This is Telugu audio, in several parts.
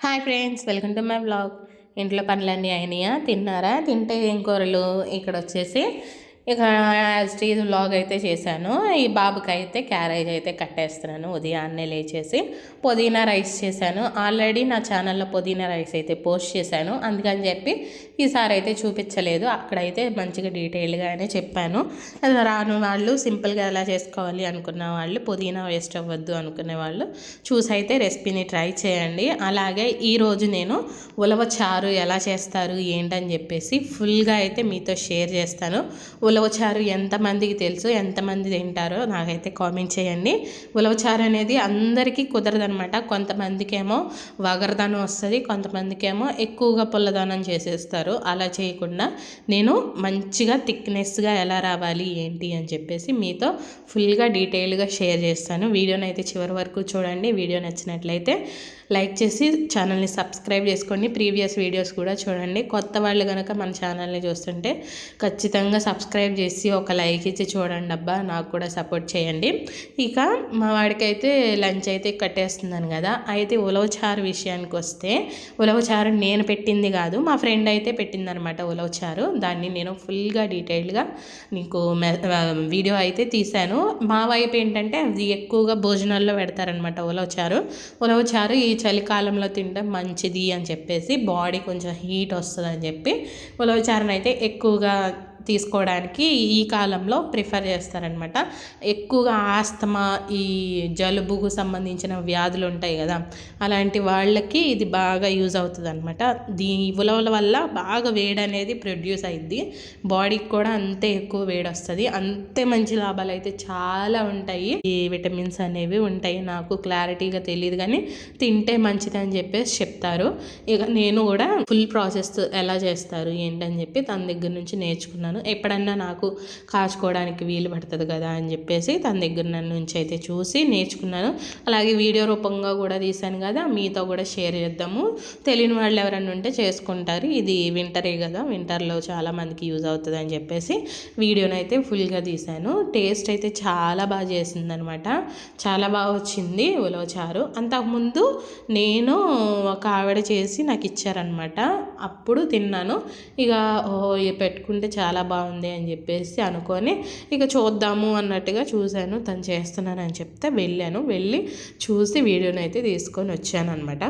Hi friends welcome to my blog ఇంట్లో పనులన్నీ అయినాయా? తిన్నారా? తింటే ఏం కూరలు? ఇక్కడ వచ్చేసి ఇక స్టీజ్ వ్లాగ్ అయితే చేశాను. ఈ బాబుకి అయితే క్యారేజ్ అయితే కట్టేస్తున్నాను. ఉదయాన్నే లేచేసి పుదీనా రైస్ చేశాను. ఆల్రెడీ నా ఛానల్లో పుదీనా రైస్ అయితే పోస్ట్ చేశాను. అందుకని చెప్పి ఈసారి అయితే చూపించలేదు. అక్కడైతే మంచిగా డీటెయిల్గానే చెప్పాను. అది రాను వాళ్ళు సింపుల్గా ఎలా చేసుకోవాలి అనుకున్న వాళ్ళు పుదీనా వేస్ట్ అవ్వద్దు అనుకునే వాళ్ళు చూసి అయితే రెసిపీని ట్రై చేయండి. అలాగే ఈరోజు నేను ఉలవ చారు ఎలా చేస్తారు ఏంటని చెప్పేసి ఫుల్గా అయితే మీతో షేర్ చేస్తాను. ఉలవచారు ఎంతమందికి తెలుసు ఎంతమంది తింటారో నాకైతే కామెంట్ చేయండి. ఉలవచారు అనేది అందరికీ కుదరదనమాట కొంతమందికి ఏమో వగరదనం వస్తుంది కొంతమందికి ఏమో ఎక్కువగా పుల్లదనం చేసేస్తారు. అలా చేయకుండా నేను మంచిగా థిక్నెస్గా ఎలా రావాలి ఏంటి అని చెప్పేసి మీతో ఫుల్గా డీటెయిల్గా షేర్ చేస్తాను. వీడియోని అయితే చివరి వరకు చూడండి. వీడియో నచ్చినట్లయితే లైక్ చేసి ఛానల్ని సబ్స్క్రైబ్ చేసుకోండి. ప్రీవియస్ వీడియోస్ కూడా చూడండి. కొత్త వాళ్ళు కనుక మన ఛానల్ని చూస్తుంటే ఖచ్చితంగా సబ్స్క్రైబ్ చేసి ఒక లైక్ ఇచ్చి చూడండి అబ్బా నాకు కూడా సపోర్ట్ చేయండి. ఇక మా వాడికైతే లంచ్ అయితే కట్టేస్తున్నాను కదా. అయితే ఉలవచారు విషయానికి వస్తే ఉలవచారు నేను పెట్టింది కాదు మా ఫ్రెండ్ అయితే పెట్టిందనమాట ఉలవచారు దాన్ని నేను ఫుల్గా డీటెయిల్డ్గా నీకు వీడియో అయితే తీశాను. మా వైపు ఏంటంటే అది ఎక్కువగా భోజనాల్లో పెడతారనమాట ఉలవచారు ఉలవచారు ఈ చలికాలంలో తింటే మంచిది అని చెప్పేసి బాడీ కొంచెం హీట్ వస్తుంది అని చెప్పి ఉలవచారుని అయితే ఎక్కువగా తీసుకోవడానికి ఈ కాలంలో ప్రిఫర్ చేస్తారనమాట ఎక్కువగా ఆస్తమా ఈ జలుబుకు సంబంధించిన వ్యాధులు ఉంటాయి కదా అలాంటి వాళ్ళకి ఇది బాగా యూజ్ అవుతుంది అనమాట దీని ఉలవల వల్ల బాగా వేడి అనేది ప్రొడ్యూస్ అయింది బాడీకి కూడా అంతే ఎక్కువ వేడి వస్తుంది అంతే మంచి లాభాలు అయితే చాలా ఉంటాయి. ఈ విటమిన్స్ అనేవి ఉంటాయి. నాకు క్లారిటీగా తెలియదు కానీ తింటే మంచిది అని చెప్పేసి చెప్తారు. ఇక నేను కూడా ఫుల్ ప్రాసెస్ ఎలా చేస్తారు ఏంటని చెప్పి తన దగ్గర నుంచి నేర్చుకున్నాను. ఎప్పుడన్నా నాకు కాచుకోవడానికి వీలు పడుతుంది కదా అని చెప్పేసి తన దగ్గర నన్ను నుంచి అయితే చూసి నేర్చుకున్నాను. అలాగే వీడియో రూపంగా కూడా తీశాను కదా మీతో కూడా షేర్ చేద్దాము. తెలియని వాళ్ళు ఎవరన్నా ఉంటే చేసుకుంటారు. ఇది వింటరే కదా వింటర్లో చాలామందికి యూజ్ అవుతుంది అని చెప్పేసి వీడియోని అయితే ఫుల్గా తీశాను. టేస్ట్ అయితే చాలా బాగా చేసిందనమాట. చాలా బాగా వచ్చింది ఉలవచారు. అంతకుముందు నేను ఒక ఆవిడ చేసి నాకు ఇచ్చారనమాట. అప్పుడు తిన్నాను. ఇక ఓ పెట్టుకుంటే చాలా బాగుంది అని చెప్పేసి అనుకొని ఇక చూద్దాము అన్నట్టుగా చూశాను. తను చేస్తున్నానని చెప్తే వెళ్ళాను. వెళ్ళి చూసి వీడియోని అయితే తీసుకొని వచ్చాను అనమాట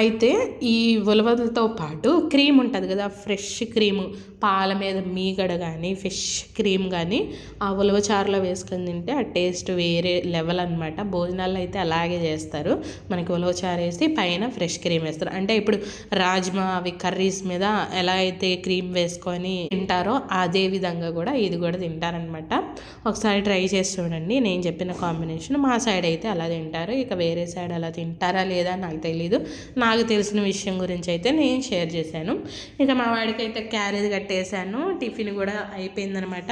అయితే ఈ ఉలవలతో పాటు క్రీమ్ ఉంటుంది కదా ఫ్రెష్ క్రీము పాల మీద మీగడ కానీ ఫిష్ క్రీమ్ కానీ ఆ ఉలవ చారులో వేసుకొని తింటే ఆ టేస్ట్ వేరే లెవెల్ అనమాట భోజనాల్లో అయితే అలాగే చేస్తారు. మనకి ఉలవచారు వేసి పైన ఫ్రెష్ క్రీమ్ వేస్తారు. అంటే ఇప్పుడు రాజ్మా అవి కర్రీస్ మీద ఎలా అయితే క్రీమ్ వేసుకొని తింటారో అదే విధంగా కూడా ఇది కూడా తింటారనమాట ఒకసారి ట్రై చేసి చూడండి. నేను చెప్పిన కాంబినేషన్ మా సైడ్ అయితే అలా తింటారు. ఇక వేరే సైడ్ అలా తింటారా లేదా నాకు తెలీదు. నాకు తెలిసిన విషయం గురించి అయితే నేను షేర్ చేశాను. ఇక మా వాడికి అయితే క్యారేజ్ కట్టేశాను. టిఫిన్ కూడా అయిపోయిందనమాట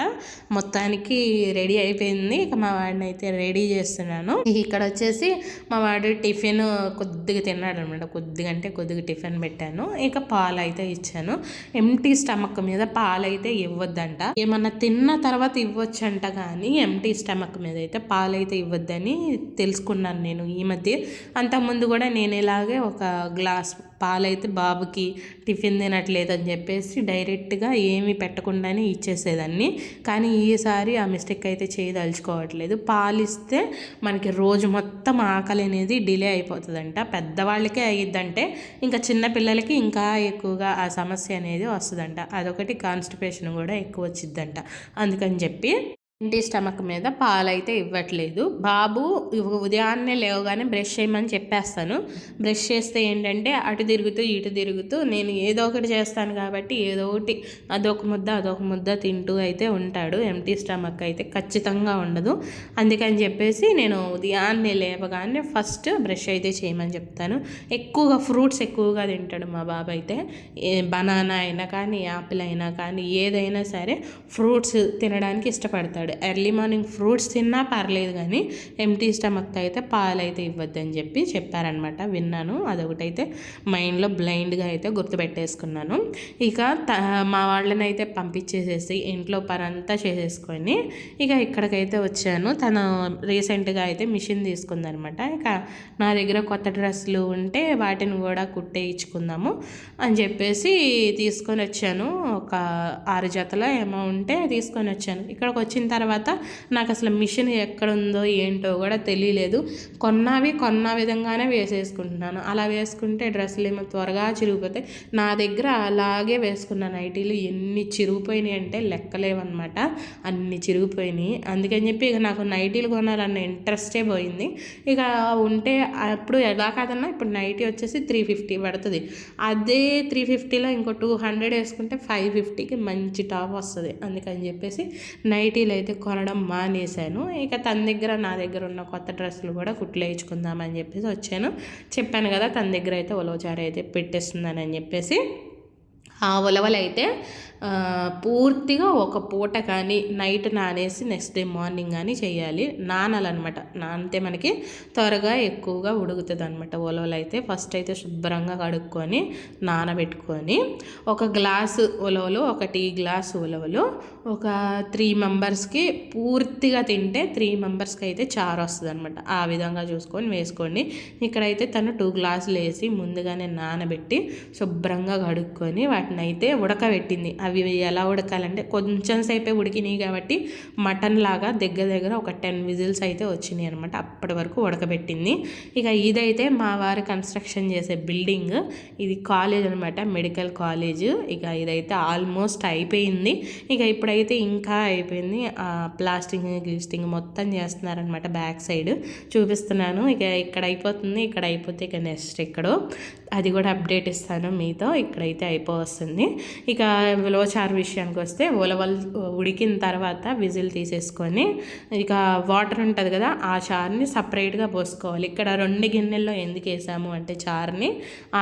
మొత్తానికి రెడీ అయిపోయింది. ఇక మా వాడిని అయితే రెడీ చేస్తున్నాను. ఇక్కడ వచ్చేసి మా వాడు టిఫిన్ కొద్దిగా తిన్నాడు అనమాట కొద్దిగా అంటే కొద్దిగా టిఫిన్ పెట్టాను. ఇక పాలు అయితే ఇచ్చాను. ఎంటీ స్టమక్ మీద పాలు అయితే ఇవ్వద్దంట. ఏమన్నా తిన్న తర్వాత ఇవ్వచ్చంట కానీ ఎంటీ స్టమక్ మీద అయితే పాలు అయితే ఇవ్వద్దని తెలుసుకున్నాను నేను ఈ మధ్య. అంతకుముందు కూడా నేను ఇలాగే ఒక గ్లాస్ పాలైతే బాబుకి టిఫిన్ తినట్లేదు అని చెప్పేసి డైరెక్ట్గా ఏమి పెట్టకుండానే ఇచ్చేసేదాన్ని. కానీ ఈసారి ఆ మిస్టేక్ అయితే చేయదలుచుకోవట్లేదు పాలు ఇస్తే మనకి రోజు మొత్తం ఆకలి అనేది డిలే అయిపోతుందంట. పెద్దవాళ్ళకే అయ్యిద్దంటే ఇంకా చిన్న పిల్లలకి ఇంకా ఎక్కువగా ఆ సమస్య అనేది వస్తుందంట. అదొకటి కాన్స్టిపేషన్ కూడా ఎక్కువ వచ్చిద్దంట. అందుకని చెప్పి ఇంటి స్టమక్ మీద పాలైతే ఇవ్వట్లేదు. బాబు ఉదయాన్నే లేవగానే బ్రష్ చేయమని చెప్పేస్తాను. బ్రష్ చేస్తే ఏంటంటే అటు తిరుగుతూ ఇటు తిరుగుతూ నేను ఏదో ఒకటి చేస్తాను కాబట్టి ఏదో ఒకటి అదొక ముద్ద అదొక ముద్ద తింటూ అయితే ఉంటాడు. ఎంటీ స్టమక్ అయితే ఖచ్చితంగా ఉండదు. అందుకని చెప్పేసి నేను ఉదయాన్నే లేవగానే ఫస్ట్ బ్రష్ అయితే చేయమని చెప్తాను. ఎక్కువగా ఫ్రూట్స్ ఎక్కువగా తింటాడు మా బాబు అయితే. బనానా అయినా కానీ యాపిల్ అయినా కానీ ఏదైనా సరే ఫ్రూట్స్ తినడానికి ఇష్టపడతాడు. ఎర్లీ మార్నింగ్ ఫ్రూట్స్ తిన్నా పర్లేదు కానీ ఎంటీ స్టమక్తో అయితే పాలు అయితే ఇవ్వద్దని చెప్పి చెప్పారనమాట విన్నాను. అదొకటైతే మైండ్లో బ్లైండ్గా అయితే గుర్తుపెట్టేసుకున్నాను. ఇక మా వాళ్ళని అయితే పంపించేసేసి ఇంట్లో పరంతా చేసేసుకొని ఇక ఇక్కడికైతే వచ్చాను. తను రీసెంట్గా అయితే మిషన్ తీసుకుందనమాట ఇక నా దగ్గర కొత్త డ్రెస్సులు ఉంటే వాటిని కూడా కుట్టేయించుకుందాము అని చెప్పేసి తీసుకొని వచ్చాను. ఒక ఆరు జతల ఏమో ఉంటే తీసుకొని వచ్చాను. ఇక్కడికి వచ్చిన తర్వాత తర్వాత నాకు అసలు మిషన్ ఎక్కడుందో ఏంటో కూడా తెలియలేదు. కొన్నవి కొన్న విధంగానే వేసేసుకుంటున్నాను. అలా వేసుకుంటే డ్రెస్సులు ఏమో త్వరగా చిరిగిపోతాయి. నా దగ్గర అలాగే వేసుకున్న నైటీలు ఎన్ని చిరిగిపోయినాయి అంటే లెక్కలేవన్నమాట. అన్ని చిరిగిపోయినాయి. అందుకని చెప్పి ఇక నాకు నైటీలు కొనాలన్న ఇంట్రెస్టే పోయింది. ఇక ఉంటే అప్పుడు ఎలా కాదన్నా ఇప్పుడు నైటీ వచ్చేసి త్రీ ఫిఫ్టీ పడుతుంది. అదే త్రీ ఫిఫ్టీలో ఇంకో టూ హండ్రెడ్ వేసుకుంటే ఫైవ్ ఫిఫ్టీకి మంచి టాప్ వస్తుంది. అందుకని చెప్పేసి నైటీలు అయితే కొనడం మానేశాను. ఇక తన దగ్గర నా దగ్గర ఉన్న కొత్త డ్రెస్సులు కూడా కుట్లు వేయించుకుందామని చెప్పేసి వచ్చాను. చెప్పాను కదా తన దగ్గర అయితే ఉలవచారు అయితే పెట్టేస్తుందని చెప్పేసి. ఆ ఉలవలు అయితే పూర్తిగా ఒక పూట కానీ నైట్ నానేసి నెక్స్ట్ డే మార్నింగ్ కానీ చేయాలి. నానాలన్నమాట. నానితే మనకి త్వరగా ఎక్కువగా ఉడుకుతుంది అనమాట ఉలవలు అయితే. ఫస్ట్ అయితే శుభ్రంగా కడుక్కొని నానబెట్టుకొని ఒక గ్లాసు ఉలవలు ఒక టీ గ్లాసు ఉలవలు ఒక త్రీ మెంబర్స్కి పూర్తిగా తింటే త్రీ మెంబర్స్కి అయితే చారు వస్తుంది అనమాట ఆ విధంగా చూసుకొని వేసుకోండి ఇక్కడైతే తను టూ గ్లాసులు వేసి ముందుగానే నానబెట్టి శుభ్రంగా కడుక్కొని వాటిని అయితే ఉడకబెట్టింది. అవి ఎలా ఉడకాలంటే కొంచెం సేపే ఉడికినాయి కాబట్టి మటన్ లాగా దగ్గర దగ్గర ఒక టెన్ విజిల్స్ అయితే వచ్చినాయి అనమాట అప్పటి వరకు ఉడకబెట్టింది. ఇక ఇదైతే మా వారు కన్స్ట్రక్షన్ చేసే బిల్డింగ్. ఇది కాలేజ్ అనమాట మెడికల్ కాలేజ్. ఇక ఇదైతే ఆల్మోస్ట్ అయిపోయింది. ఇక ఇప్పుడైతే ఇంకా అయిపోయింది. ప్లాస్టింగ్ గ్లిస్టింగ్ మొత్తం చేస్తున్నారనమాట బ్యాక్ సైడ్. చూపిస్తున్నాను. ఇక ఇక్కడ అయిపోతుంది. ఇక్కడ అయిపోతే ఇక నెక్స్ట్ ఎక్కడో. అది కూడా అప్డేట్ ఇస్తాను మీతో. ఇక్కడైతే అయిపోవస్తుంది. ఇక ఉలవచారు విషయానికి వస్తే ఉలవలు ఉడికిన తర్వాత విజిల్ తీసేసుకొని ఇక వాటర్ ఉంటుంది కదా ఆ చారుని సపరేట్గా పోసుకోవాలి. ఇక్కడ రెండు గిన్నెల్లో ఎందుకు వేసాము అంటే చారుని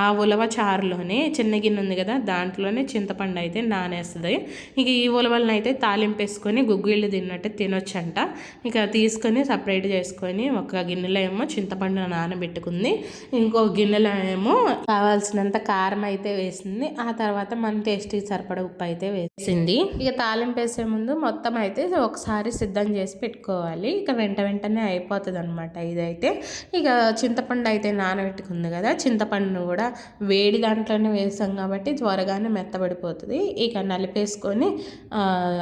ఆ ఉలవ చారులోనే చిన్న గిన్నె ఉంది కదా దాంట్లోనే చింతపండు అయితే నానేస్తుంది. ఇక ఈ ఉలవలను అయితే తాలింపేసుకొని గుగ్గిళ్ళు తిన్నట్టు తినొచ్చంట. ఇక తీసుకొని సపరేట్ చేసుకొని ఒక గిన్నెలో ఏమో చింతపండు నానబెట్టుకుంది. ఇంకో గిన్నెలో ఏమో కావాల్సినంత కారం అయితే వేసింది. ఆ తర్వాత మన టేస్ట్కి సరిపడ ఉప్పు అయితే వేసింది. ఇక తాలింపు వేసే ముందు మొత్తం అయితే ఒకసారి సిద్ధం చేసి పెట్టుకోవాలి. ఇక వెంట వెంటనే అయిపోతుంది అనమాట ఇదైతే. ఇక చింతపండు అయితే నానబెట్టుకుంది కదా చింతపండును కూడా వేడి దాంట్లోనే వేసాం కాబట్టి త్వరగానే మెత్తబడిపోతుంది. ఇక నలిపేసుకొని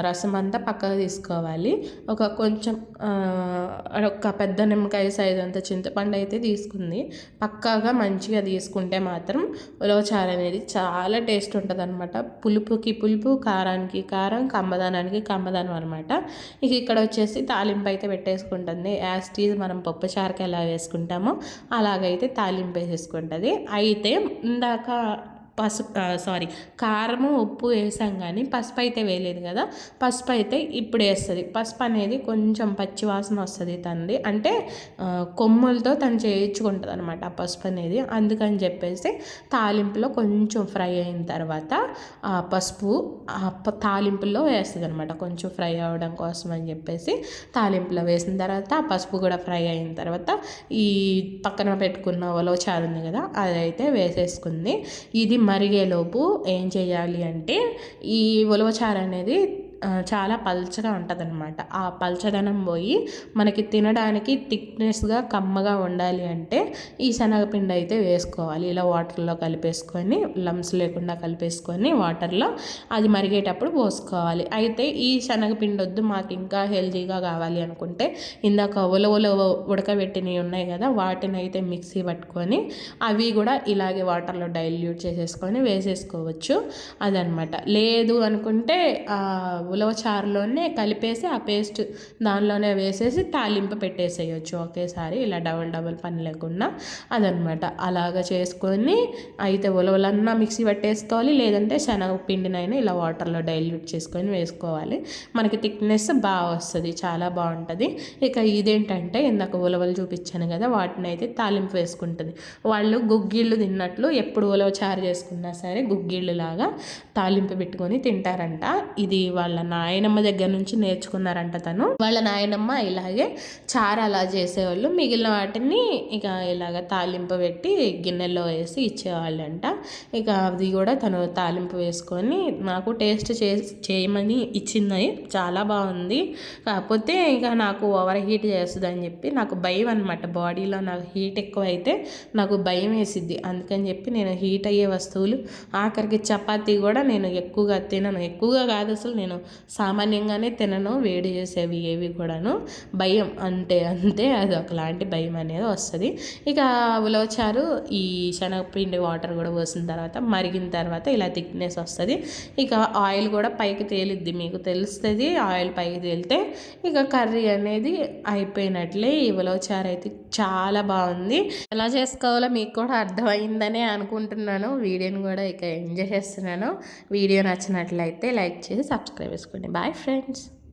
రసం అంతా పక్కకు తీసుకోవాలి. ఒక కొంచెం ఒక పెద్ద నిమ్మకాయ సైజ్ అంత చింతపండు అయితే తీసుకుంది. పక్కాగా మంచిగా తీసుకుంటే మాత్రం ఉలవచారు అనేది చాలా టేస్ట్ ఉంటుంది అనమాట పులుపుకి పులుపు కారానికి కారం కమ్మదానానికి కమ్మదానం అనమాట ఇక ఇక్కడ వచ్చేసి తాలింపు అయితే పెట్టేసుకుంటుంది. యాజ్ టీజ్ మనం పప్పు చారుకి ఎలా వేసుకుంటామో అలాగైతే తాలింపు వేసేసుకుంటుంది. అయితే ఇందాక పసుపు సారీ కారము ఉప్పు వేసాం కానీ పసుపు అయితే వేయలేదు కదా. పసుపు అయితే ఇప్పుడు వేస్తుంది. పసుపు అనేది కొంచెం పచ్చివాసన వస్తుంది తనది అంటే కొమ్ములతో తను చేయించుకుంటుంది అనమాట ఆ పసుపు అనేది అందుకని చెప్పేసి తాలింపులో కొంచెం ఫ్రై అయిన తర్వాత ఆ పసుపు తాలింపులో వేస్తుంది అనమాట కొంచెం ఫ్రై అవ్వడం కోసం అని చెప్పేసి తాలింపులో వేసిన తర్వాత ఆ పసుపు కూడా ఫ్రై అయిన తర్వాత ఈ పక్కన పెట్టుకున్న ఉలవచారు ఉంది కదా అదైతే వేసేసుకుంది. ఇది మరిగేలోపు ఏం చేయాలి అంటే ఈ ఉలవచారు అనేది చాలా పల్చగా ఉంటుంది అనమాట ఆ పల్చదనం పోయి మనకి తినడానికి థిక్నెస్గా కమ్మగా ఉండాలి అంటే ఈ శనగపిండి అయితే వేసుకోవాలి. ఇలా వాటర్లో కలిపేసుకొని లమ్స్ లేకుండా కలిపేసుకొని వాటర్లో అది మరిగేటప్పుడు పోసుకోవాలి. అయితే ఈ శనగపిండి వద్దు మాకు ఇంకా హెల్తీగా కావాలి అనుకుంటే ఇందాక ఉలవల ఉడకబెట్టినవి ఉన్నాయి కదా వాటిని అయితే మిక్సీ పట్టుకొని అవి కూడా ఇలాగే వాటర్లో డైల్యూట్ చేసేసుకొని వేసేసుకోవచ్చు అదనమాట లేదు అనుకుంటే ఉలవచారులోనే కలిపేసి ఆ పేస్ట్ దానిలోనే వేసేసి తాలింపు పెట్టేసేయచ్చు. ఒకేసారి ఇలా డబల్ డబల్ పని లేకుండా అదనమాట. అలాగ చేసుకొని అయితే ఉలవలన్నా మిక్సీ పట్టేసుకోవాలి లేదంటే శనగ పిండినైనా ఇలా వాటర్లో డైల్యూట్ చేసుకొని వేసుకోవాలి. మనకి థిక్నెస్ బాగా వస్తుంది చాలా బాగుంటుంది. ఇక ఇదేంటంటే ఇందాక ఉలవలు చూపించాను కదా వాటిని అయితే తాలింపు వేసుకుంటుంది. వాళ్ళు గుగ్గిళ్ళు తిన్నట్లు ఎప్పుడు ఉలవ చారు చేసుకున్నా సరే గుగ్గిళ్ళు లాగా తాలింపు పెట్టుకొని తింటారంట. ఇది వాళ్ళ వాళ్ళ నాయనమ్మ దగ్గర నుంచి నేర్చుకున్నారంట తను. వాళ్ళ నాయనమ్మ ఇలాగే చారు అలా చేసేవాళ్ళు. మిగిలిన వాటిని ఇక ఇలాగ తాలింపు పెట్టి గిన్నెలో వేసి ఇచ్చేవాళ్ళంట. ఇక అది కూడా తను తాలింపు వేసుకొని నాకు టేస్ట్ చే చేయమని ఇచ్చింది. చాలా బాగుంది. కాకపోతే ఇక నాకు ఓవర్ హీట్ చేస్తుంది అని చెప్పి నాకు భయం అనమాట బాడీలో నాకు హీట్ ఎక్కువ అయితే నాకు భయం వేసిద్ది. అందుకని చెప్పి నేను హీట్ అయ్యే వస్తువులు ఆఖరికి చపాతీ కూడా నేను ఎక్కువగా తినను. ఎక్కువగా కాదు అసలు నేను సామాన్యంగానే తినను వేడి చేసేవి ఏవి కూడాను. భయం అంటే అంతే అది ఒకలాంటి భయం అనేది వస్తుంది. ఇక ఉలవచారు ఈ శనగపిండి వాటర్ కూడా పోసిన తర్వాత మరిగిన తర్వాత ఇలా థిక్నెస్ వస్తుంది. ఇక ఆయిల్ కూడా పైకి తేలిద్ది మీకు తెలుస్తుంది. ఆయిల్ పైకి తేలితే ఇక కర్రీ అనేది అయిపోయినట్లే. ఈ ఉలవచారు అయితే చాలా బాగుంది. ఎలా చేసుకోవాలో మీకు కూడా అర్థమైందని అనుకుంటున్నాను. వీడియోని కూడా ఇక ఎంజాయ్ చేస్తున్నాను. వీడియో నచ్చినట్లయితే లైక్ చేసి సబ్స్క్రైబ్ చేసుకోండి బాయ్ ఫ్రెండ్స్